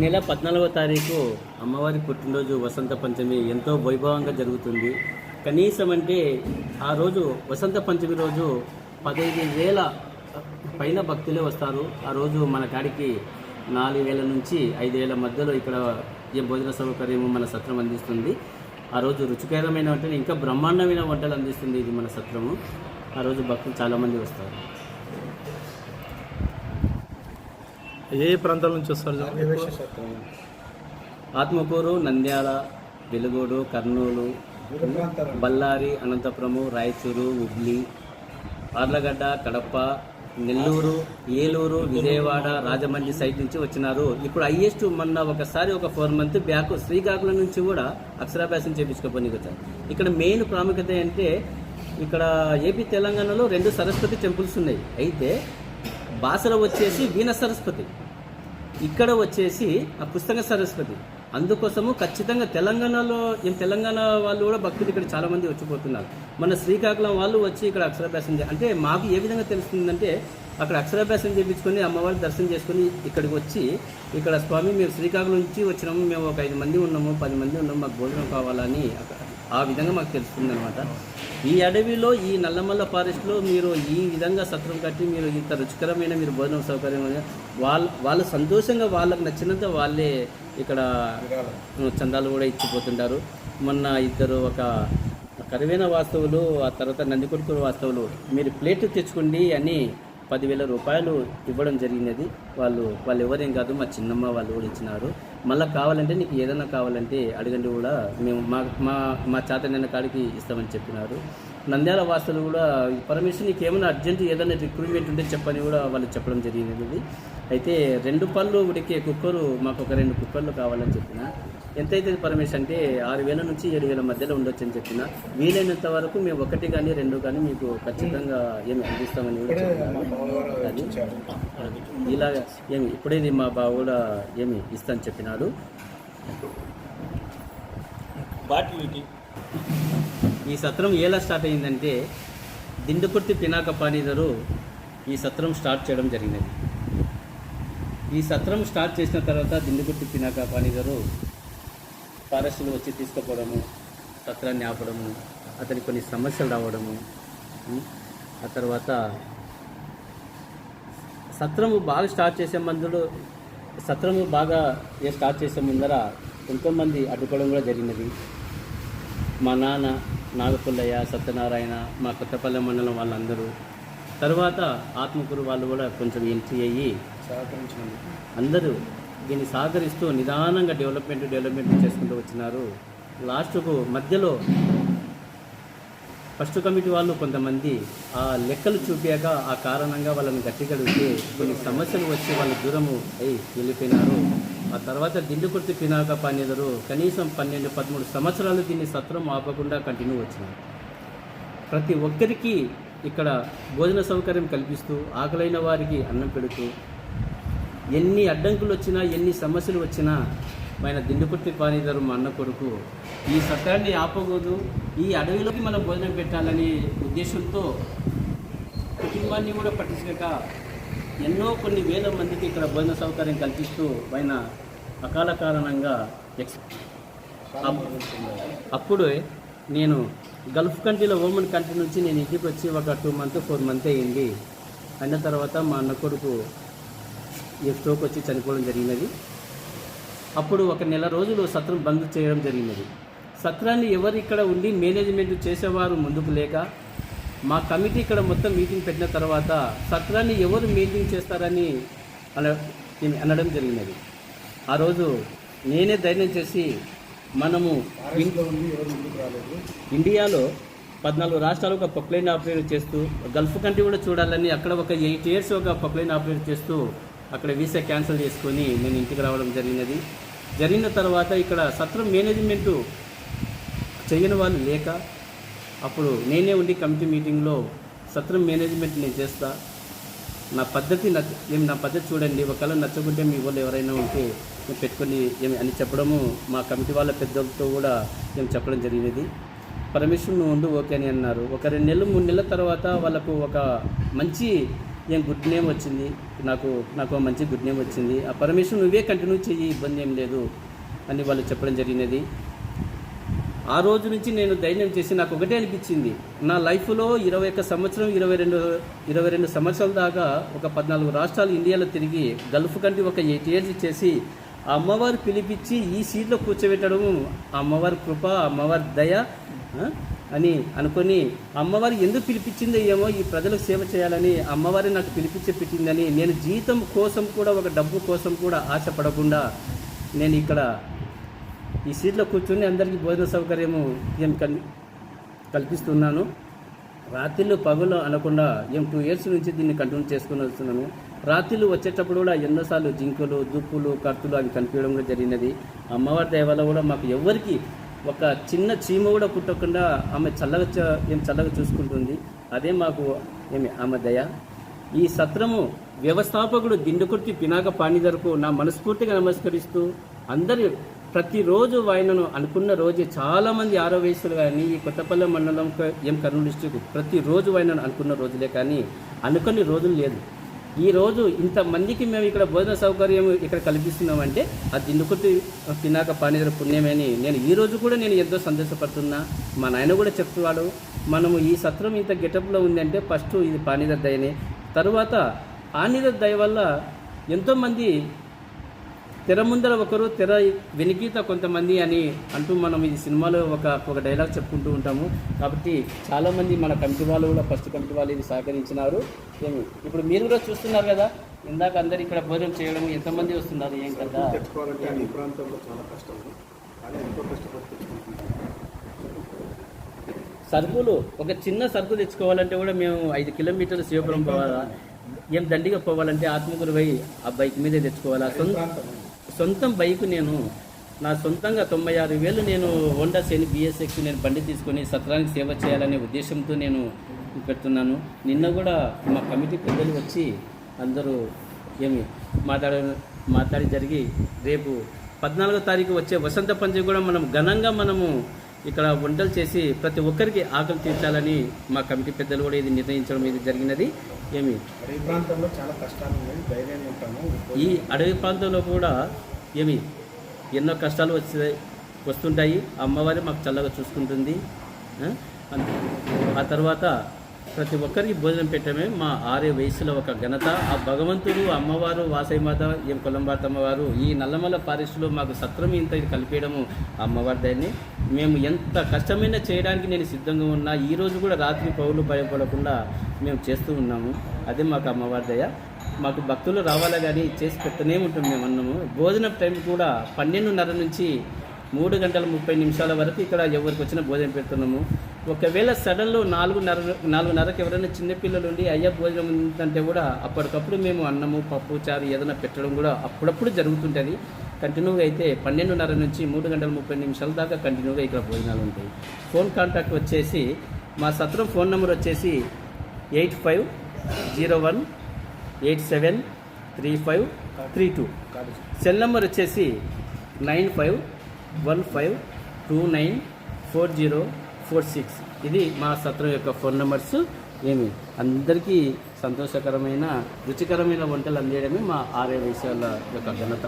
నెల పద్నాలుగవ తారీఖు అమ్మవారి పుట్టినరోజు వసంత పంచమి ఎంతో వైభవంగా జరుగుతుంది. కనీసం అంటే ఆ రోజు వసంత పంచమి రోజు పదహైదు వేల పైన భక్తులే వస్తారు. ఆ రోజు మన కాడికి నాలుగు వేల నుంచి ఐదు వేల మధ్యలో ఇక్కడ ఏ భోజన సౌకర్యం మన సత్రం అందిస్తుంది. ఆ రోజు రుచికరమైన వంటలు ఇంకా బ్రహ్మాండమైన వంటలు అందిస్తుంది ఇది మన సత్రము. ఆ రోజు భక్తులు చాలామంది వస్తారు. ఏ ప్రాంతాల నుంచి వస్తారు ఆత్మకూరు నంద్యాల వెలుగోడు కర్నూలు బళ్ళారి అనంతపురము రాయచూరు హుబ్లీ ఆర్లగడ్డ కడప నెల్లూరు ఏలూరు విజయవాడ రాజమండ్రి సైడ్ నుంచి వచ్చినారు. ఇప్పుడు హైయెస్ట్ మొన్న ఒకసారి ఒక ఫోర్ మంత్ బ్యాక్ శ్రీకాకుళం నుంచి కూడా అక్షరాభ్యాసం చేయించుకోపోనికి వచ్చారు. ఇక్కడ మెయిన్ ప్రాముఖ్యత అంటే ఇక్కడ ఏపీ తెలంగాణలో రెండు సరస్వతి టెంపుల్స్ ఉన్నాయి. అయితే భాషలో వచ్చేసి వీణ సరస్వతి. ఇక్కడ వచ్చేసి ఆ పుస్తక సరస్వతి. అందుకోసము ఖచ్చితంగా తెలంగాణలో తెలంగాణ వాళ్ళు కూడా భక్తులు ఇక్కడ చాలామంది వచ్చిపోతున్నారు. మన శ్రీకాకుళం వాళ్ళు వచ్చి ఇక్కడ అక్షరాభ్యాసం అంటే మాకు ఏ విధంగా తెలుస్తుందంటే అక్కడ అక్షరాభ్యాసం చేయించుకొని అమ్మవారి దర్శనం చేసుకొని ఇక్కడికి వచ్చి ఇక్కడ స్వామి మేము శ్రీకాకుళం నుంచి వచ్చినాము మేము ఒక ఐదు మంది ఉన్నాము పది మంది ఉన్నాము మాకు భోజనం కావాలని అక్కడ ఆ విధంగా మాకు తెలుస్తుంది అనమాట ఈ అడవిలో ఈ నల్లమల్ల ఫారెస్ట్లో మీరు ఈ విధంగా సత్రం కట్టి మీరు ఇంత రుచికరమైన మీరు భోజనం సౌకర్యం వాళ్ళ వాళ్ళు సంతోషంగా వాళ్ళకి నచ్చినంత వాళ్ళే ఇక్కడ చందాలు కూడా ఇచ్చిపోతుంటారు. మొన్న ఇద్దరు ఒక కరువైన వాస్తవులు ఆ తర్వాత నందికొడుకురు వాస్తవులు మీరు ప్లేట్ తెచ్చుకోండి అని పదివేల రూపాయలు ఇవ్వడం జరిగినది. వాళ్ళు వాళ్ళు ఎవరేం కాదు మా చిన్నమ్మ వాళ్ళు కూడా ఇచ్చినారు. మళ్ళీ కావాలంటే నీకు ఏదైనా కావాలంటే అడగండి కూడా. మేము మా మా మా చేతనైన కాడికి ఇస్తామని చెప్పినారు. నంద్యాల వాసులు కూడా పరమేశ్వర్ నీకు ఏమైనా అర్జెంట్ ఏదైనా రిక్రూట్మెంట్ ఉంటే చెప్పని కూడా వాళ్ళు చెప్పడం జరిగినది. అయితే రెండు పళ్ళు ఉడికే కుక్కరు మాకు ఒక రెండు కుక్కర్లు కావాలని చెప్పిన. ఎంత అవుతుంది పరమేశ్వర్ అంటే ఆరు వేల నుంచి ఏడు వేల మధ్యలో ఉండొచ్చు అని చెప్పిన. వీలైనంత వరకు మేము ఒకటి కానీ రెండు కానీ మీకు ఖచ్చితంగా ఏమి అందిస్తామని కూడా చెప్పినారు. అది అది. ఇలా ఏమి ఇప్పుడే మా బావ కూడా ఏమి ఇస్తాను చెప్పినాడు ఈ సత్రం ఎలా స్టార్ట్ అయిందంటే దిండుకుర్తి పినాక పానీదరు ఈ సత్రం స్టార్ట్ చేయడం జరిగినది. ఈ సత్రం స్టార్ట్ చేసిన తర్వాత దిండుకుర్తి పినాక పానీదరు ఫారెస్టులు వచ్చి తీసుకుపోవడము సత్రాన్ని ఆపడము అతనికి కొన్ని సమస్యలు రావడము. ఆ తర్వాత సత్రము బాగా స్టార్ట్ చేసే మందులు సత్రము బాగా స్టార్ట్ చేసే ముందర ఎంతోమంది అడ్డుకోవడం కూడా జరిగినది. మా నాన్న నాగపుల్లయ్య సత్యనారాయణ మా కొత్తపల్లె మండలం వాళ్ళందరూ. తర్వాత ఆత్మకూరు వాళ్ళు కూడా కొంచెం ఎంట్రీ అయ్యి అందరూ దీన్ని సహకరిస్తూ నిదానంగా డెవలప్మెంట్ డెవలప్మెంట్ చేసుకుంటూ వచ్చినారు. లాస్ట్కు మధ్యలో ఫస్ట్ కమిటీ వాళ్ళు కొంతమంది ఆ లెక్కలు చూపాక ఆ కారణంగా వాళ్ళని గట్టిగా కొన్ని సమస్యలు వచ్చి వాళ్ళు దూరము అయి వెళ్ళిపోయినారు. ఆ తర్వాత దిండుకుర్తి పినాక పనిదరు కనీసం పన్నెండు పదమూడు సంవత్సరాలు దీన్ని సత్రం ఆపకుండా కంటిన్యూ వచ్చినారు ప్రతి ఒక్కరికి ఇక్కడ భోజన సౌకర్యం కల్పిస్తూ ఆకలైన వారికి అన్నం పెడుతూ ఎన్ని అడ్డంకులు వచ్చినా ఎన్ని సమస్యలు వచ్చినా ఆయన దిండుకుర్తి పానీదారు మా అన్న కొడుకు ఈ సత్యాన్ని ఆపకూడదు ఈ అడవిలోకి మనం భోజనం పెట్టాలనే ఉద్దేశంతో కుటుంబాన్ని కూడా పట్టించక ఎన్నో కొన్ని వేల మందికి ఇక్కడ భోజన సౌకర్యం కల్పిస్తూ ఆయన అకాల కారణంగా ఎక్స్ అప్పుడు నేను గల్ఫ్ కంట్రీలో ఓమన్ కంట్రీ నుంచి నేను ఇంటికి వచ్చి ఒక టూ మంత్ ఫోర్ మంత్ అయ్యింది అయిన తర్వాత మా అన్న కొడుకు ఈ స్ట్రోక్ వచ్చి చనిపోవడం జరిగినది. అప్పుడు ఒక నెల రోజులు సత్రం బంద్ చేయడం జరిగినది. సత్రాన్ని ఎవరు ఇక్కడ ఉండి మేనేజ్మెంట్ చేసేవారు ముందుకు లేక మా కమిటీ ఇక్కడ మొత్తం మీటింగ్ పెట్టిన తర్వాత సత్రాన్ని ఎవరు మెయింటైన్ చేస్తారని అన అనడం జరిగినది. ఆ రోజు నేనే ధైర్యం చేసి మనము ఇండియాలో పద్నాలుగు రాష్ట్రాలు ఒక పప్లైన్ ఆపరేట్ చేస్తూ గల్ఫ్ కంట్రీ కూడా చూడాలని అక్కడ ఒక ఎయిట్ ఇయర్స్ ఒక పప్లైన్ ఆపరేట్ చేస్తూ అక్కడ వీసా క్యాన్సిల్ చేసుకొని నేను ఇంటికి రావడం జరిగినది. జరిగిన తర్వాత ఇక్కడ సత్రం మేనేజ్మెంటు చేయని వాళ్ళు లేక అప్పుడు నేనే ఉండి కమిటీ మీటింగ్లో సత్రం మేనేజ్మెంట్ నేను చేస్తా. నా పద్ధతి నచ్చ ఏమి నా పద్ధతి చూడండి ఒకవేళ నచ్చకుంటే మీ వాళ్ళు ఎవరైనా ఉంటే మేము పెట్టుకొని ఏమి అని చెప్పడము మా కమిటీ వాళ్ళ పెద్దలతో కూడా మేము చెప్పడం జరిగినది. పర్మిషన్ నువ్వు ఉండు ఓకే అని అన్నారు. ఒక రెండు నెలలు మూడు నెలల తర్వాత వాళ్ళకు ఒక మంచి ఏం గుడ్ నేమ్ వచ్చింది? నాకు నాకు మంచి గుడ్ నేమ్ వచ్చింది. ఆ పర్మిషన్ నువ్వే కంటిన్యూ చెయ్యి ఇబ్బంది ఏం లేదు అని వాళ్ళు చెప్పడం జరిగినది. ఆ రోజు నుంచి నేను ధైర్యం చేసి నాకు ఒకటే అనిపించింది. నా లైఫ్లో ఇరవై ఒక్క సంవత్సరం ఇరవై రెండు ఇరవై రెండు సంవత్సరాల దాకా ఒక పద్నాలుగు రాష్ట్రాలు ఇండియాలో తిరిగి గల్ఫ్ కంటి ఒక ఎయిట్ ఇయర్స్ చేసి ఆ అమ్మవారు పిలిపించి ఈ సీట్లో కూర్చోబెట్టడం ఆ అమ్మవారి కృప అమ్మవారి దయ అని అనుకొని అమ్మవారు ఎందుకు పిలిపించిందో ఏమో ఈ ప్రజలకు సేవ చేయాలని అమ్మవారి నాకు పిలిపించి పెట్టిందని నేను జీతం కోసం కూడా ఒక డబ్బు కోసం కూడా ఆశపడకుండా నేను ఇక్కడ ఈ సీట్లో కూర్చొని అందరికీ భోజన సౌకర్యము ఏం కల్ కల్పిస్తున్నాను. రాత్రిళ్ళు పగులు అనకుండా ఏం టూ ఇయర్స్ నుంచి దీన్ని కంటిన్యూ చేసుకుని వస్తున్నాను. రాత్రిళ్ళు వచ్చేటప్పుడు కూడా ఎన్నోసార్లు జింకలు దుప్పులు కత్తులు అవి కనిపించడం కూడా జరిగినది. అమ్మవారి దయ వల్ల కూడా మాకు ఎవరికి ఒక చిన్న చీమ కూడా పుట్టకుండా ఆమె చల్లగా చ- చల్లగా చూసుకుంటుంది. అదే మాకు ఏమి ఆమె దయ. ఈ సత్రము వ్యవస్థాపకుడు దిండుకుర్తి పినాక పాణిధరకు నా మనస్ఫూర్తిగా నమస్కరిస్తూ అందరి ప్రతిరోజు ఆయనను అనుకున్న రోజే చాలామంది మంది కానీ ఈ కొత్తపల్లి మండలం ఏం ఎం కర్నూలు డిస్టిక్ ప్రతిరోజు ఆయనను అనుకున్న రోజులే కానీ అనుకుని రోజులు లేదు. ఈరోజు ఇంతమందికి మేము ఇక్కడ భోజన సౌకర్యం ఇక్కడ కల్పిస్తున్నామంటే ఆ దిండుకుర్తి పినాక పాణిధర పుణ్యమని. నేను ఈ రోజు కూడా నేను ఎంతో సంతోషపడుతున్నా. మా నాయన కూడా చెప్తున్నాడు మనము ఈ సత్రం ఇంత గెటప్లో ఉందంటే ఫస్ట్ ఇది పాణిధర్ దయనే. తరువాత పాణిధర్ దయ వల్ల ఎంతోమంది తెర ముందర ఒకరు తెర వెనికిత కొంతమంది అని అంటూ మనం ఈ సినిమాలో ఒక ఒక డైలాగ్ చెప్పుకుంటూ ఉంటాము. కాబట్టి చాలామంది మన కమిటీ వాళ్ళు కూడా ఫస్ట్ కమిటీ వాళ్ళు ఇది సహకరించినారు. ఏమి ఇప్పుడు మీరు కూడా చూస్తున్నారు కదా ఇందాక అందరు ఇక్కడ భోజనం చేయడం ఎంతమంది వస్తున్నారు ఏం కదా ఈ ప్రాంతంలో చాలా కష్టం. సరుకులు ఒక చిన్న సరుకు తెచ్చుకోవాలంటే కూడా మేము ఐదు కిలోమీటర్లు శివపురం పోవాలా? ఏం దండిగా పోవాలంటే ఆత్మకూరు పోయి ఆ బైక్ మీదే తెచ్చుకోవాలా? సొంత సొంతం బైక్ నేను నా సొంతంగా తొంభై ఆరు వేలు నేను హోండా సేని బిఎస్ఎక్స్ నేను బండి తీసుకొని సత్రానికి సేవ చేయాలనే ఉద్దేశంతో నేను పెడుతున్నాను. నిన్న కూడా మా కమిటీ పెద్దలు వచ్చి అందరూ ఏమి మాట్లాడ మాట్లాడి జరిగి రేపు పద్నాలుగో తారీఖు వచ్చే వసంత పంచమి కూడా మనం ఘనంగా మనము ఇక్కడ వంటలు చేసి ప్రతి ఒక్కరికి ఆకలి తీర్చాలని మా కమిటీ పెద్దలు కూడా ఇది నిర్ణయించడం ఇది జరిగినది. ఏమి? ఈ ప్రాంతంలో చాలా కష్టాలు ఉన్నాయి ఈ అడవి ప్రాంతంలో కూడా ఏమి? ఎన్నో కష్టాలు వచ్చే వస్తుంటాయి. ఆ అమ్మవారి మాకు చల్లగా చూసుకుంటుంది. ఆ తర్వాత ప్రతి ఒక్కరికి భోజనం పెట్టడమే మా ఆరే వయసులో ఒక ఘనత. ఆ భగవంతుడు అమ్మవారు వాసైమాత ఏం కులంబార్తమ్మవారు అమ్మవారు ఈ నల్లమల్ల ఫారెస్ట్లో మాకు సత్రం ఇంత కలిపేయడము అమ్మవారి దాన్ని. మేము ఎంత కష్టమైనా చేయడానికి నేను సిద్ధంగా ఉన్నా ఈరోజు కూడా రాత్రి పౌలు భయపడకుండా మేము చేస్తూ ఉన్నాము. అదే మాకు అమ్మవారి దయ. మాకు భక్తులు రావాలా కానీ చేసి పెట్టనే ఉంటాం మేము అన్నము. భోజనం టైం కూడా పన్నెండున్నర నుంచి మూడు గంటల ముప్పై నిమిషాల వరకు ఇక్కడ ఎవరికి వచ్చినా భోజనం పెడుతున్నాము. ఒకవేళ సడన్లో నాలుగున్నర నాలుగున్నరకు ఎవరైనా చిన్నపిల్లలు ఉండి అయ్యా భోజనం ఉందంటే కూడా అప్పటికప్పుడు మేము అన్నము పప్పు చారు ఏదైనా పెట్టడం కూడా అప్పుడప్పుడు జరుగుతుంటుంది. కంటిన్యూగా అయితే పన్నెండున్నర నుంచి మూడు గంటల ముప్పై నిమిషాల దాకా కంటిన్యూగా ఇక్కడ భోజనాలు ఉంటాయి. ఫోన్ కాంటాక్ట్ వచ్చేసి మా సత్రం ఫోన్ నెంబర్ వచ్చేసి eight five zero one eight seven three five three two. Cell number వచ్చేసి nine five one five two nine four zero four six. ఇది మా సత్రం యొక్క ఫోన్ నెంబర్స్. ఏమి? అందరికీ సంతోషకరమైన రుచికరమైన వంటలు అందియడమే మా ఆర్య విషయాల యొక్క ఘనత.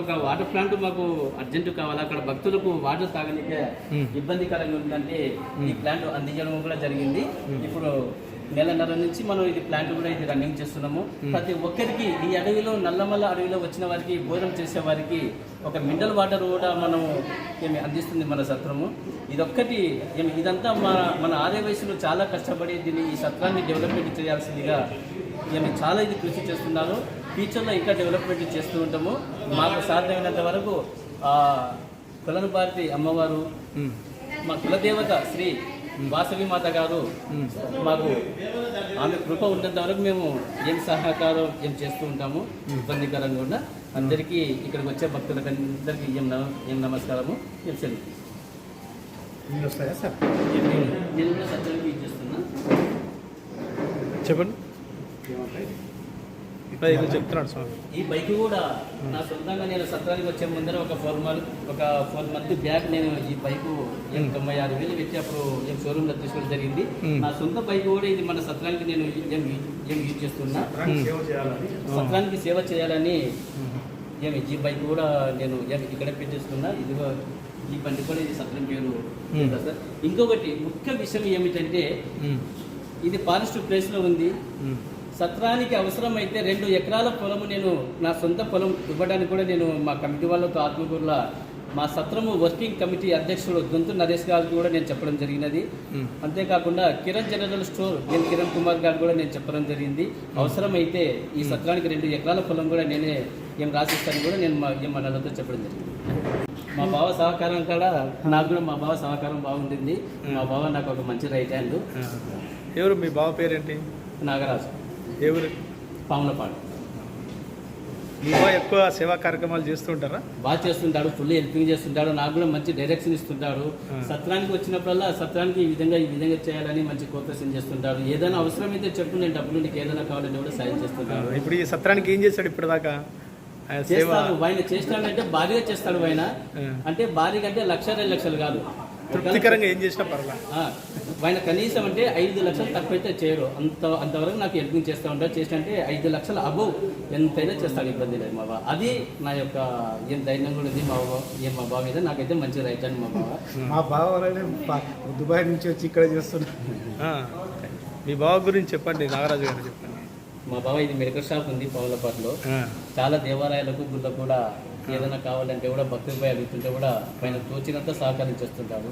ఒక వాటర్ ప్లాంట్ మాకు అర్జెంట్ కావాలి. అక్కడ భక్తులకు వాటర్ తాగనికే ఇబ్బందికరంగా ఉందంటే ఈ ప్లాంట్ అందించడం కూడా జరిగింది. ఇప్పుడు నెలన్నర నుంచి మనం ఇది ప్లాంట్ కూడా ఇది రన్నింగ్ చేస్తున్నాము. ప్రతి ఒక్కరికి ఈ అడవిలో నల్లమల్ల అడవిలో వచ్చిన వారికి భోజనం చేసే వారికి ఒక మినరల్ వాటర్ కూడా మనం ఏమి అందిస్తుంది మన సత్రము. ఇదొక్కటి ఏమి ఇదంతా మన మన ఆర్య వయసులో చాలా కష్టపడి దీన్ని ఈ సత్రాన్ని డెవలప్మెంట్ చేయాల్సిందిగా ఏమి చాలా ఇది కృషి చేస్తున్నారు. ఫ్యూచర్లో ఇంకా డెవలప్మెంట్ చేస్తూ ఉంటాము. మాకు సాధ్యమైనంత వరకు ఆ కులను భారతి అమ్మవారు మా కులదేవత శ్రీ వాసవి మాత గారు మాకు ఆమె కృప ఉన్నంత వరకు మేము ఏం సహకారం ఏం చేస్తూ ఉంటాము. ఇబ్బందికరంగా ఉన్న అందరికీ ఇక్కడికి వచ్చే భక్తులకు అందరికీ ఏం నమ- ఏం నమస్కారము? ఏం సెలవు సార్? నేను కూడా సత్యానికి ఇచ్చేస్తున్నా. చెప్పండి. చెప్తున్నాడు స్వామి. ఈ బైక్ కూడా నా సొంతంగా నేను సత్రానికి వచ్చే ముందర ఒక ఫోర్ మంత్ ఒక ఫోర్ మంత్ బ్యాక్ నేను ఈ బైక్ తొంభై ఆరు వేలు పెట్టి అప్పుడు ఏం షోరూమ్లో తీసుకోవడం జరిగింది. నా సొంత బైక్ కూడా ఇది మన సత్రానికి నేను ఏం ఏం యూజ్ చేస్తున్నా. దానికి సేవ చేయాలని. సత్రానికి సేవ చేయాలని ఏమి ఈ బైక్ కూడా నేను ఇక్కడ పెట్టేసుకున్నా ఇదిగో ఈ బండి కూడా ఇది సత్రం పేరు. సార్? ఇంకొకటి ముఖ్య విషయం ఏమిటంటే ఇది ఫారెస్ట్ ప్లేస్లో ఉంది సత్రానికి అవసరమైతే రెండు ఎకరాల పొలము నేను నా సొంత పొలం ఇవ్వడానికి కూడా నేను మా కమిటీ వాళ్ళతో ఆత్మకూరులో మా సత్రము వర్కింగ్ కమిటీ అధ్యక్షుడు దొంతు నరేష్ గారికి కూడా నేను చెప్పడం జరిగినది. అంతేకాకుండా Kiran general store N Kiran Kumar garu కూడా నేను చెప్పడం జరిగింది. అవసరమైతే ఈ సత్రానికి రెండు ఎకరాల పొలం కూడా నేనే ఏం రాసిస్తాను కూడా నేను మా ఏం మనలతో చెప్పడం జరిగింది. మా బావ సహకారం కూడా నాకు కూడా మా బావ సహకారం బాగుంటుంది. మా బావ నాకు ఒక మంచి రైట్ హ్యాండ్. ఎవరు మీ బావ పేరేంటి? నాగరాజు. ఎవరు పాములపాడు. బావ ఎక్కువ సేవా కార్యక్రమాలు చేస్తూ ఉంటారా బాగా చేస్తుంటాడు ఫుల్ హెల్పింగ్ చేస్తుంటాడు నాకు కూడా మంచి డైరెక్షన్ ఇస్తుంటాడు. సత్రానికి వచ్చినప్పుడల్లా సత్రానికి ఈ విధంగా ఈ విధంగా చేయాలని మంచి కోఆపరేషన్ చేస్తుంటాడు. ఏదైనా అవసరమైతే చెప్పు నేను డబ్బులు నీకు ఏదైనా కావాలంటే కూడా సాయం చేస్తుంటాడు. ఇప్పుడు ఈ సత్రానికి ఏం చేశాడు ఇప్పటిదాకా? చేస్తాడు ఆయన చేస్తాడంటే భారీగా చేస్తాడు ఆయన. అంటే భారీగా అంటే లక్ష రెండు లక్షలు కాదు. తృప్తికరంగా ఏం చేసినా పర్లా ఆ, ఆయన కనీసం అంటే ఐదు లక్షలు తక్కువైతే చేయరు. అంత అంతవరకు నాకు హెల్పింగ్ చేస్తూ ఉంటాడు. చేసిన అంటే ఐదు లక్షల అబోవ్. ఎంతైనా చేస్తాడు ఇబ్బంది లేదు మా బావ. అది నా యొక్క ఏం ధైర్యం కూడా ఉంది మా బావ. ఏం మా బావ మీద నాకైతే మంచి రైట్ అండి మా బావ. మా బావ దుబాయ్ నుంచి వచ్చి ఇక్కడ చేస్తున్నా. ఆ. మీ బావ గురించి చెప్పండి. నాగరాజు గారు చెప్పండి. మా బావ ఇది మెడికల్ షాప్ ఉంది పౌలపాటులో ఆ. చాలా దేవాలయాలకు గుళ్ళకు కూడా ఏదైనా కావాలంటే కూడా భక్తులపై అడుగుతుంటే కూడా పైన తోచినంత సహకరించేస్తుంటాడు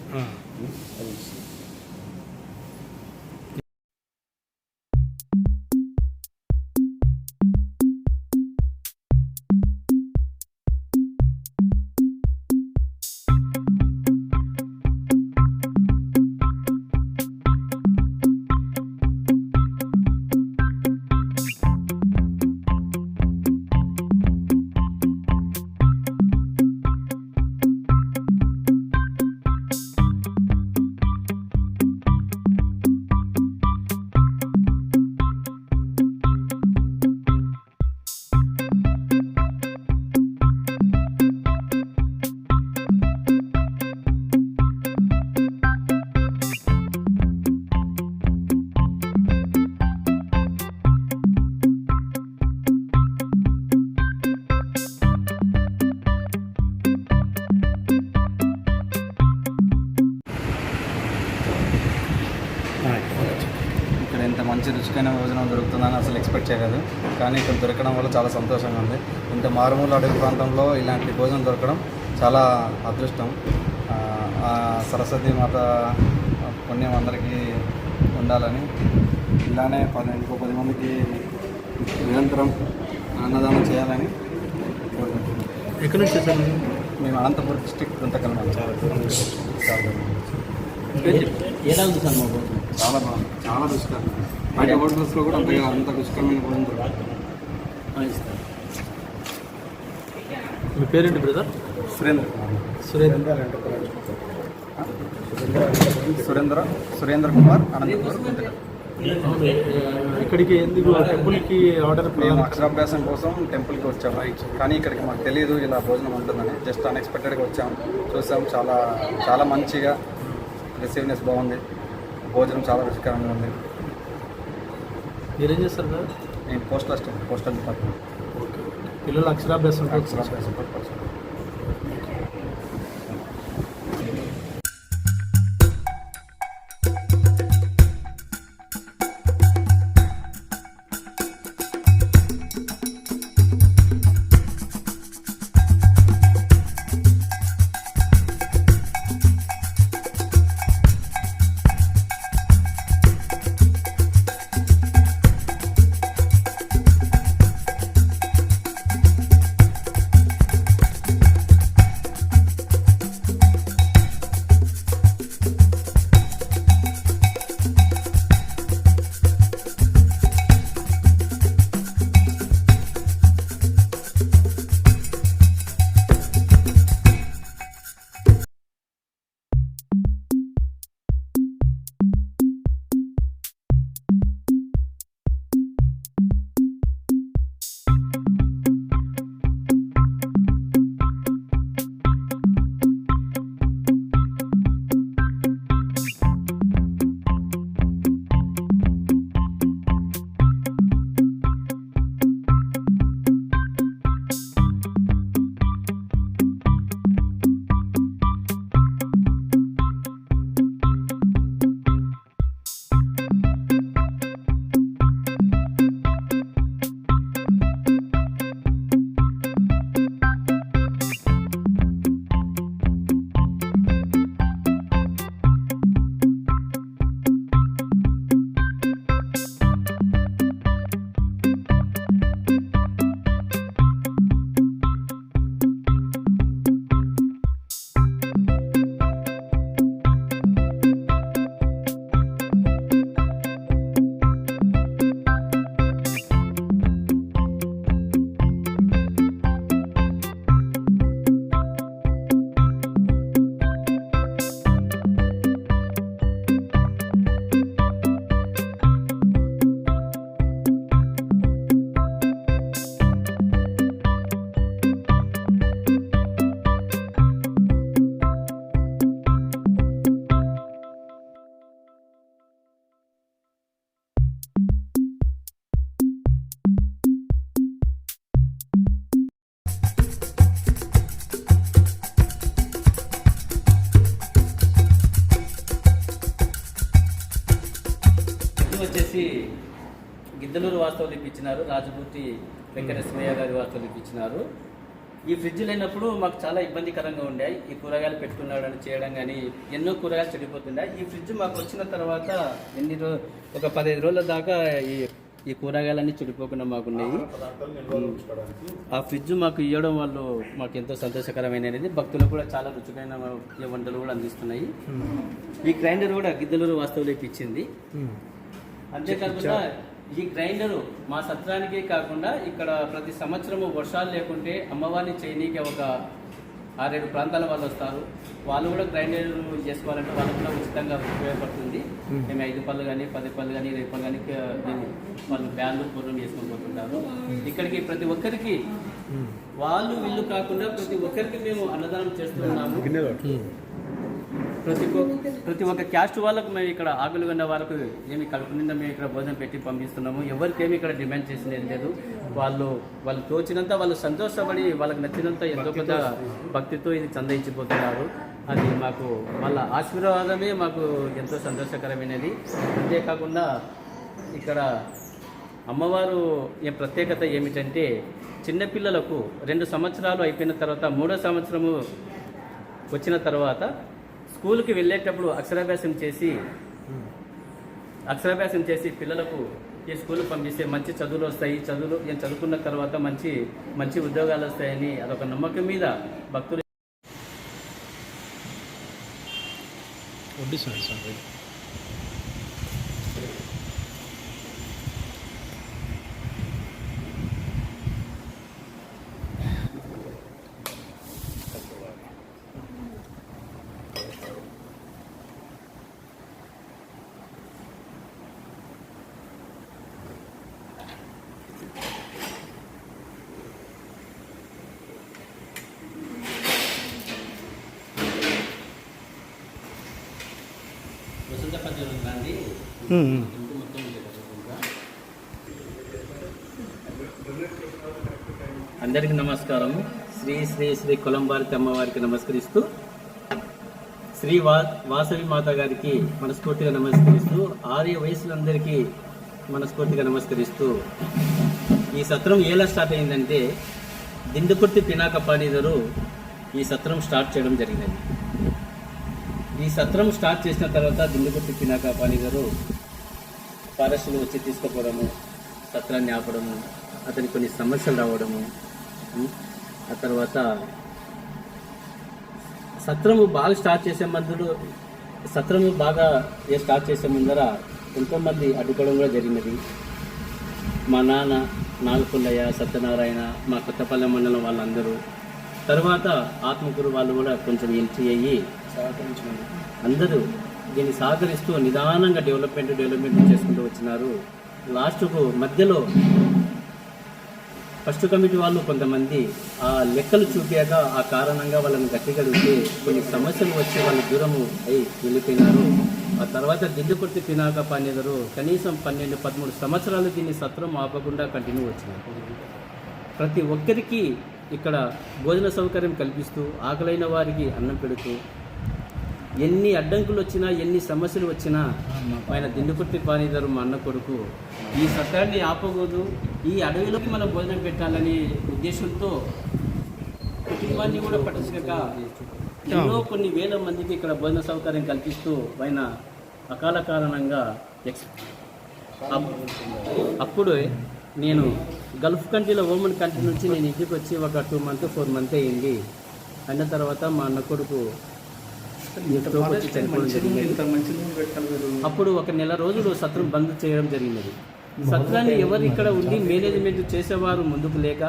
మంచి రుచికైన భోజనం దొరుకుతుందని అసలు ఎక్స్పెక్ట్ చేయలేదు. కానీ ఇక్కడ దొరకడం వల్ల చాలా సంతోషంగా ఉంది. ఇంత మారుమూల అడవి ప్రాంతంలో ఇలాంటి భోజనం దొరకడం చాలా అదృష్టం. సరస్వతి మాత పుణ్యం అందరికీ ఉండాలని ఇలానే పది ఇంకో పది మందికి నిరంతరం అన్నదానం చేయాలని ఎక్కడి నుంచి వచ్చారు మీరు? మేము అనంతపురం డిస్టిక్ గుంతకల్ చాలా దూరం చాలా ఎలా ఉంది సార్ మా? చాలా బాగుంది. చాలా రుచికరం బయట హోటల్స్లో కూడా అంతగా అంత రుచికరమైన ఇస్తాను. మీ పేరేంటి బ్రదర్ సురేంద్ర కుమార్. సురేంద్ర. సురేంద్ర సురేంద్ర కుమార్ అనంతపురం. ఇక్కడికి ఎందుకు టెంపుల్కి ఆర్డర్ మేము అక్షరాభ్యాసం కోసం టెంపుల్కి వచ్చాము కానీ ఇక్కడికి మాకు తెలియదు ఇలా భోజనం ఉంటుందని. జస్ట్ అన్ఎక్స్పెక్టెడ్గా వచ్చాము చూసాం చాలా చాలా మంచిగా రిసీవ్నెస్ బాగుంది. భోజనం చాలా రుచికరంగా ఉంది. మీరేం చేస్తారు కదా నేను postal assistant postal department. Okay. పిల్లలు అక్షరాభ్యాసం. అక్షరాభ్యాసం పర్పస్ వాస్తవులు ఇప్పించినారు రాజపూర్తి వెంకటేశ్వరయ్య గారి వాస్తవులు ఇప్పించినారు ఈ ఫ్రిడ్జ్ లేనప్పుడు మాకు చాలా ఇబ్బందికరంగా ఉండే. ఈ కూరగాయలు పెట్టుకున్నాడని చేయడం కానీ ఎన్నో కూరగాయలు చెడిపోతుండే. ఈ ఫ్రిడ్జ్ మాకు వచ్చిన తర్వాత ఎన్ని రో ఒక పదిహేను రోజుల దాకా ఈ ఈ కూరగాయలన్నీ చెడిపోకుండా మాకున్నాయి ఆ ఫ్రిడ్జ్ మాకు ఇవ్వడం వాళ్ళు మాకు ఎంతో సంతోషకరమైనది భక్తులకు కూడా చాలా రుచికరమైన వంటలు కూడా అందిస్తున్నాయి. ఈ గ్రైండర్ కూడా గిద్దలూరు వాస్తవులు ఇచ్చింది. అంతేకాకుండా ఈ గ్రైండరు మా సత్రానికే కాకుండా ఇక్కడ ప్రతి సంవత్సరము వర్షాలు లేకుంటే అమ్మవారిని చేయనీకి ఒక ఆరేడు ప్రాంతాల వాళ్ళు వస్తారు. వాళ్ళు కూడా గ్రైండర్ చేసుకోవాలంటే వాళ్ళకు కూడా ఉచితంగా ఉపయోగపడుతుంది. మేము. ఐదు పళ్ళు కానీ పది పళ్ళు కానీ ఇరవై పళ్ళు కానీ వాళ్ళు బ్యాన్లు పూర్వం చేసుకొని పోతుంటారు ఇక్కడికి ప్రతి ఒక్కరికి వాళ్ళు వీళ్ళు కాకుండా ప్రతి ఒక్కరికి మేము అన్నదానం చేస్తున్నాము ప్రతి ఒక్క- ప్రతి ఒక్క క్యాస్ట్ వాళ్ళకు మేము ఇక్కడ ఆకులు ఉన్న వాళ్ళకు ఏమి కడుపు నిండా మేము ఇక్కడ భోజనం పెట్టి పంపిస్తున్నాము. ఎవరికేమి ఇక్కడ డిమాండ్ చేసినది లేదు. వాళ్ళు వాళ్ళు తోచినంత వాళ్ళు సంతోషపడి వాళ్ళకి నచ్చినంత ఎంతో కొంత భక్తితో ఇది చందయించిపోతున్నారు అది మాకు వాళ్ళ ఆశీర్వాదమే మాకు ఎంతో సంతోషకరమైనది. అంతేకాకుండా ఇక్కడ అమ్మవారు ఏ ప్రత్యేకత ఏమిటంటే చిన్నపిల్లలకు రెండు సంవత్సరాలు అయిపోయిన తర్వాత మూడో సంవత్సరము వచ్చిన తర్వాత స్కూల్కి వెళ్ళేటప్పుడు అక్షరాభ్యాసం చేసి అక్షరాభ్యాసం చేసి పిల్లలకు ఈ స్కూల్ పంపిస్తే మంచి చదువులు వస్తాయి. చదువులు నేను చదువుకున్న తర్వాత మంచి మంచి ఉద్యోగాలు వస్తాయని అదొక నమ్మకం మీద భక్తులు వడ్డిస్తాను సార్ వసంత పంచమి గాంధీ మ్మ్. ఇంటి మొత్తం ఉండేటట్టుగా. అందరికీ నమస్కారం శ్రీ శ్రీ శ్రీ కులంబారికి అమ్మవారికి నమస్కరిస్తూ శ్రీ వా వాసవి మాత గారికి మనస్ఫూర్తిగా నమస్కరిస్తూ ఆర్య వయసులందరికీ మనస్ఫూర్తిగా నమస్కరిస్తూ ఈ సత్రం ఎలా స్టార్ట్ అయిందంటే దిండుకుర్తి పినాక పాడేదారు ఈ సత్రం స్టార్ట్ చేయడం జరిగింది. ఈ సత్రం స్టార్ట్ చేసిన తర్వాత దిండుకుర్తి పినాక పాడేదారు ఫారెస్టులు వచ్చి తీసుకుపోవడము సత్రాన్ని ఆపడము అతనికి కొన్ని సమస్యలు రావడము? ఆ తర్వాత సత్రము బాగా స్టార్ట్ చేసే మందులు సత్రము బాగా ఏ స్టార్ట్ చేసే ముందర ఎంతోమంది అడ్డుకోవడం కూడా జరిగినది. మా నాన్న నాగపుల్లయ్య సత్యనారాయణ మా కొత్తపల్లె మండలం వాళ్ళందరూ. తర్వాత ఆత్మకూరు వాళ్ళు కూడా కొంచెం ఎంట్రీ అయ్యి అందరూ దీన్ని సహకరిస్తూ నిదానంగా డెవలప్మెంట్ డెవలప్మెంట్ చేసుకుంటూ వచ్చినారు. లాస్ట్కు మధ్యలో ఫస్ట్ కమిటీ వాళ్ళు కొంతమంది ఆ లెక్కలు చూపాక ఆ కారణంగా వాళ్ళని గట్టిగడిగితే కొన్ని సమస్యలు వచ్చి వాళ్ళు దూరము అయి వెళ్ళిపోయినారు. ఆ తర్వాత దిల్లుకొట్టి పినాక పనిదరు. కనీసం పన్నెండు పదమూడు సంవత్సరాలు దీన్ని సత్రం ఆపకుండా కంటిన్యూ వచ్చినారు. ప్రతి ఒక్కరికి ఇక్కడ భోజన సౌకర్యం కల్పిస్తూ ఆకలైన వారికి అన్నం పెడుతూ ఎన్ని అడ్డంకులు వచ్చినా ఎన్ని సమస్యలు వచ్చినా ఆయన దిండుకుర్తి పానీదారు మా అన్న కొడుకు. ఈ సత్రాన్ని ఆపకూడదు. ఈ అడవిలోకి మనం భోజనం పెట్టాలనే ఉద్దేశంతో కుటుంబాన్ని కూడా పట్టించక ఎన్నో కొన్ని వేల మందికి ఇక్కడ భోజన సౌకర్యం కల్పిస్తూ ఆయన అకాల కారణంగా ఎక్స్ అప్- అప్పుడు నేను గల్ఫ్ కంట్రీలో ఓమన్ కంట్రీ నుంచి నేను ఇంటికి వచ్చి ఒక టూ మంత్ ఫోర్ మంత్ అయింది అయిన తర్వాత మా అన్న కొడుకు వచ్చి చనిపోవడం జరిగింది. అప్పుడు ఒక నెల రోజులు సత్రం బంద్ చేయడం జరిగినది. సత్రాన్ని ఎవరు ఇక్కడ ఉండి మేనేజ్మెంట్ చేసేవారు ముందుకు లేక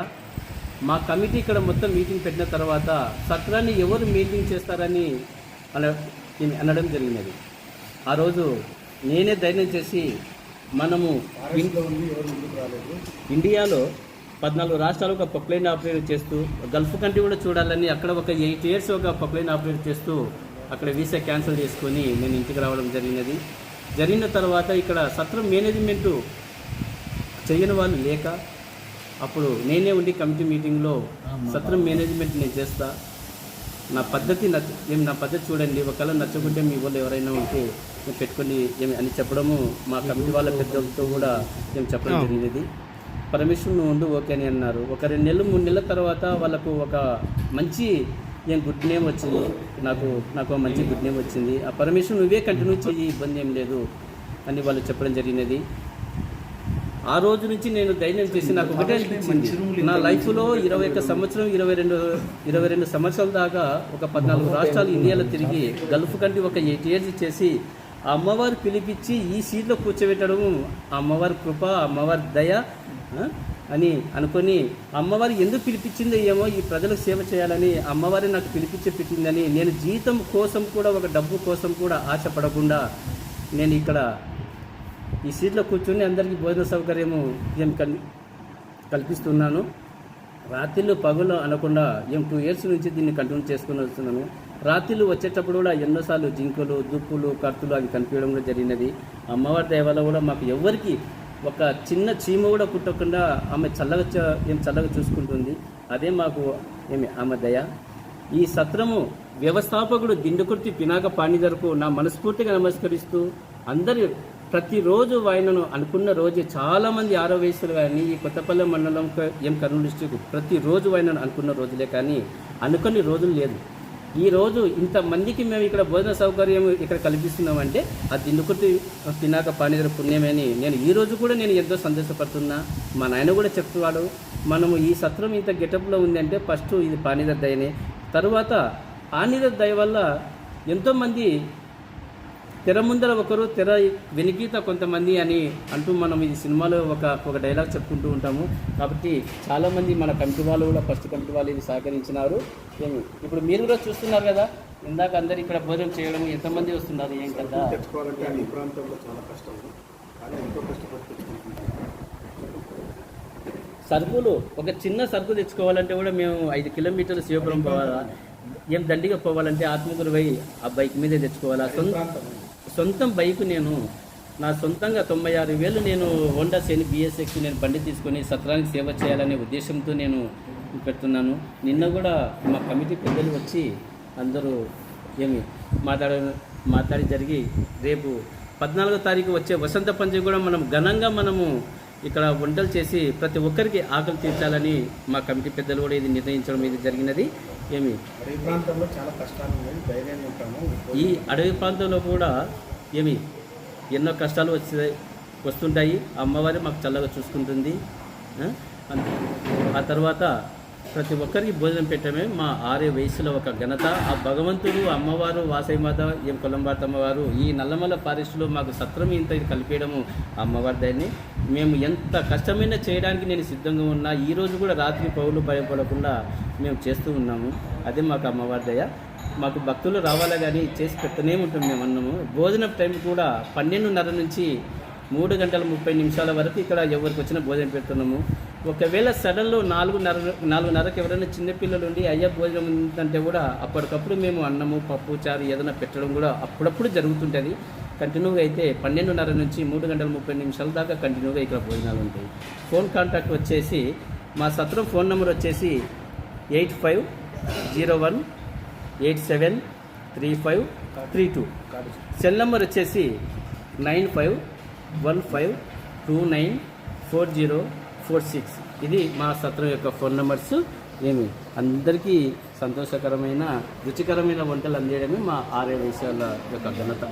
మా కమిటీ ఇక్కడ మొత్తం మీటింగ్ పెట్టిన తర్వాత సత్రాన్ని ఎవరు మీటింగ్ చేస్తారని అనడం జరిగినది. ఆ రోజు నేనే ధైర్యం చేసి మనము ఇండియాలో పద్నాలుగు రాష్ట్రాలు ఒక పప్లైన్ ఆపరేట్ చేస్తూ గల్ఫ్ కంట్రీ కూడా చూడాలని అక్కడ ఒక ఎయిట్ ఇయర్స్ ఒక పప్లైన్ ఆపరేట్ చేస్తూ అక్కడ వీసా క్యాన్సిల్ చేసుకొని నేను ఇంటికి రావడం జరిగినది. జరిగిన తర్వాత ఇక్కడ సత్రం మేనేజ్మెంటు చేయని వాళ్ళు లేక అప్పుడు నేనే ఉండి కమిటీ మీటింగ్లో సత్రం మేనేజ్మెంట్ నేను చేస్తా. నా పద్ధతి నచ్చ ఏం నా పద్ధతి చూడండి ఒకవేళ నచ్చకుంటే మీ వాళ్ళు ఎవరైనా ఉంటే మేము పెట్టుకొని ఏమి అని చెప్పడము మా కమిటీ వాళ్ళ పెద్దలతో కూడా మేము చెప్పడం. జరిగినది. పర్మిషన్ నువ్వు ఉండు ఓకే అని అన్నారు. ఒక రెండు నెలలు మూడు నెలల తర్వాత వాళ్ళకు ఒక మంచి ఏం గుడ్ నేమ్ వచ్చింది. నాకు నాకు మంచి గుడ్ నేమ్ వచ్చింది. ఆ పర్మిషన్ నువ్వే కంటిన్యూ చెయ్యి ఇబ్బంది ఏం లేదు అని వాళ్ళు చెప్పడం జరిగినది. ఆ రోజు నుంచి నేను ధైర్యం చేసి నాకు ఒకటే అనిపించింది. నా లైఫ్లో ఇరవై ఒక్క సంవత్సరం ఇరవై రెండు ఇరవై రెండు సంవత్సరాల దాకా ఒక పద్నాలుగు రాష్ట్రాలు ఇండియాలో తిరిగి గల్ఫ్ కంటే ఒక ఎయిట్ ఇయర్స్ చేసి ఆ అమ్మవారు పిలిపించి ఈ సీట్లో కూర్చోబెట్టడం ఆ అమ్మవారి కృప అమ్మవారి దయ అని అనుకొని అమ్మవారు ఎందుకు పిలిపించిందో ఏమో ఈ ప్రజలకు సేవ చేయాలని అమ్మవారి నాకు పిలిపించి పెట్టిందని నేను జీతం కోసం కూడా ఒక డబ్బు కోసం కూడా ఆశపడకుండా నేను ఇక్కడ ఈ సీట్లో కూర్చొని అందరికీ భోజన సౌకర్యము ఏం కల్ కల్పిస్తున్నాను. రాత్రిళ్ళు పగులు అనకుండా ఏం టూ ఇయర్స్ నుంచి దీన్ని కంటిన్యూ చేసుకుని వస్తున్నాను. రాత్రిలు వచ్చేటప్పుడు కూడా ఎన్నోసార్లు జింకలు దుప్పులు కత్తులు అవి కనిపించడం కూడా జరిగినది. అమ్మవారి దయవల్ల కూడా మాకు ఎవరికి ఒక చిన్న చీమ కూడా పుట్టకుండా ఆమె చల్లగా మేము చల్లగా చూసుకుంటుంది. అదే మాకు ఏమి ఆమె దయ. ఈ సత్రము వ్యవస్థాపకుడు దిండుకుర్తి పినాక పాణిదర్కు నా మనస్ఫూర్తిగా నమస్కరిస్తూ అందరి ప్రతిరోజు ఆయనను అనుకున్న రోజే చాలామంది ఆరో వయసులు కానీ ఈ కొత్తపల్లె మండలం ఏం ఎం కర్నూలు డిస్టిక్ ప్రతిరోజు ఆయనను అనుకున్న రోజులే కానీ అనుకుని రోజులు లేదు. ఈరోజు ఇంతమందికి మేము ఇక్కడ భోజన సౌకర్యం ఇక్కడ కల్పిస్తున్నామంటే అది దిండుకుర్తి తినాక పాణిదర పుణ్యమని నేను ఈరోజు కూడా నేను ఎంతో సంతోషపడుతున్నా. మా నాయన కూడా చెప్తున్నాడు. మనము ఈ సత్రం ఇంత గెటప్లో ఉందంటే ఫస్ట్ ఇది పానీదర్ దయనే. తరువాత పాణిదర్ దయ వల్ల ఎంతోమంది తెర ముందర ఒకరు తెర వెనికిత కొంతమంది అని అంటూ మనం ఈ సినిమాలో ఒక ఒక డైలాగ్ చెప్పుకుంటూ ఉంటాము. కాబట్టి చాలామంది మన కమిటీ వాళ్ళు కూడా ఫస్ట్ కమిటీ వాళ్ళు ఇది సహకరించినారు. ఇప్పుడు మీరు కూడా చూస్తున్నారు కదా ఇందాక అందరు ఇక్కడ భోజనం చేయడం ఎంతమంది వస్తున్నారు ఏం కదా తెచ్చుకోవాలంటే ఈ ప్రాంతంలో చాలా కష్టం. కానీ ఎంతో సరుకులు ఒక చిన్న సరుకు తెచ్చుకోవాలంటే కూడా మేము ఐదు కిలోమీటర్లు శివపురం పోవాలా? ఏం దండిగా పోవాలంటే ఆత్మకూరు పోయి ఆ బైక్ మీదే తెచ్చుకోవాలా? సొంత సొంతం బైక్ నేను నా సొంతంగా తొంభై ఆరు వేలు నేను హోండా సేని బిఎస్ఎక్స్ నేను బండి తీసుకొని సత్రానికి సేవ చేయాలనే ఉద్దేశంతో నేను పెడుతున్నాను. నిన్న కూడా మా కమిటీ పెద్దలు వచ్చి అందరూ ఏమి మాట్లాడ మాట్లాడి జరిగి రేపు పద్నాలుగో తారీఖు వచ్చే వసంత పంచమి కూడా మనం ఘనంగా మనము ఇక్కడ వంటలు చేసి ప్రతి ఒక్కరికి ఆకలి తీర్చాలని మా కమిటీ పెద్దలు కూడా ఇది నిర్ణయించడం ఇది జరిగినది. ఏమి? ఈ ప్రాంతంలో చాలా కష్టాలు ఉంటాము. ఈ అడవి ప్రాంతంలో కూడా ఏమి? ఎన్నో కష్టాలు వచ్చి వస్తుంటాయి. అమ్మవారి మాకు చల్లగా చూసుకుంటుంది. ఆ తర్వాత ప్రతి ఒక్కరికి భోజనం పెట్టడమే మా ఆరే వయసులో ఒక ఘనత. ఆ భగవంతుడు అమ్మవారు వాసైమాత ఏం కొలంబార్త అమ్మవారు ఈ నల్లమల ఫారెస్ట్లో మాకు సత్రం ఇంత ఇది కలిపేయడము అమ్మవారి దయని. మేము ఎంత కష్టమైనా చేయడానికి నేను సిద్ధంగా ఉన్నా ఈరోజు కూడా రాత్రి పౌరులు భయపడకుండా మేము చేస్తూ ఉన్నాము. అదే మాకు అమ్మవారి దయ. మాకు భక్తులు రావాలా కానీ చేసి పెట్టనే ఉంటాం మేము అన్నము. భోజనం టైం కూడా పన్నెండున్నర నుంచి మూడు గంటల ముప్పై నిమిషాల వరకు ఇక్కడ ఎవరికి వచ్చినా భోజనం పెడుతున్నాము. ఒకవేళ సడన్లో నాలుగున్నర నాలుగున్నరకు ఎవరైనా చిన్నపిల్లలు ఉండి అయ్యా భోజనం ఉందంటే కూడా అప్పటికప్పుడు మేము అన్నము పప్పు చారు ఏదైనా పెట్టడం కూడా అప్పుడప్పుడు జరుగుతుంటుంది. కంటిన్యూగా అయితే పన్నెండున్నర నుంచి మూడు గంటల ముప్పై నిమిషాల దాకా కంటిన్యూగా ఇక్కడ భోజనాలు ఉంటాయి. ఫోన్ కాంటాక్ట్ వచ్చేసి మా సత్రం ఫోన్ నెంబర్ వచ్చేసి eight five zero one eight seven three five three two. Cell number వచ్చేసి nine five one five two nine four zero four six ఇది మా సత్రం యొక్క ఫోన్ నెంబర్స్. ఏమి? అందరికీ సంతోషకరమైన రుచికరమైన వంటలు అందేయడమే మా ఆర్య విషయాల యొక్క ఘనత.